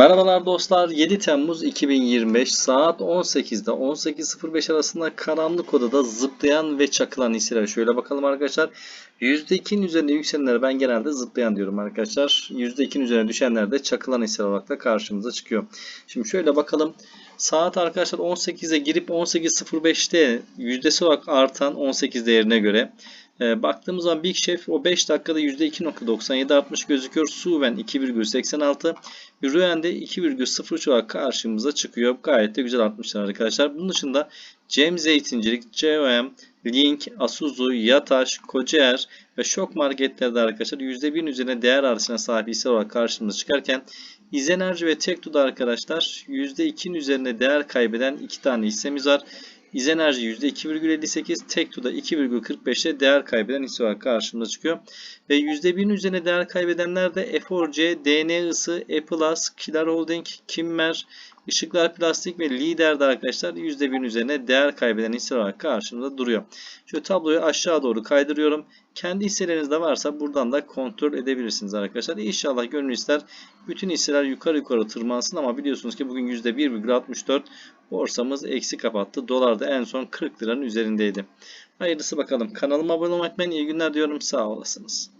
Merhabalar dostlar. 7 Temmuz 2025 saat 18'de 18.05 arasında karanlık odada zıplayan ve çakılan hisseler. Şöyle bakalım arkadaşlar. %2'nin üzerine yükselenlere ben genelde zıplayan diyorum arkadaşlar. %2'nin üzerine düşenler de çakılan hisseler olarak da karşımıza çıkıyor. Şimdi şöyle bakalım. Saat arkadaşlar 18'e girip 18.05'te yüzdesi olarak artan 18 değerine göre e, baktığımız zaman Big Chef o 5 dakikada %2.97 artmış gözüküyor. Suven 2,86 Rüyen'de 2,03 olarak karşımıza çıkıyor. Gayet de güzel artmışlar arkadaşlar. Bunun dışında Cem Zeytincilik, COM, Link, Asuzu, Yataş, Kocaer ve Şok marketlerde arkadaşlar %1'in üzerine değer artışına sahip hisse olarak karşımıza çıkarken İzenerji ve Tekto'da arkadaşlar %2'nin üzerine değer kaybeden iki tane hissemiz var. İzenerji %2,58, Tekto'da 2,45'te değer kaybeden hisse olarak karşımıza çıkıyor. Ve %1'in üzerine değer kaybedenler de F4C, DN Isı, Eplus, Kilar Holding, Kimmer, Işıklar Plastik ve Lider'de arkadaşlar %1'in üzerine değer kaybeden hisse olarak karşımıza duruyor. Şu tabloyu aşağı doğru kaydırıyorum. Kendi hisseleriniz de varsa buradan da kontrol edebilirsiniz arkadaşlar. İnşallah gönül ister bütün hisseler yukarı yukarı tırmansın ama biliyorsunuz ki bugün %1,64 borsamız eksi kapattı. Dolar da en son 40 liranın üzerindeydi. Hayırlısı bakalım. Kanalıma abone olmayı unutmayın. İyi günler diyorum. Sağ olasınız.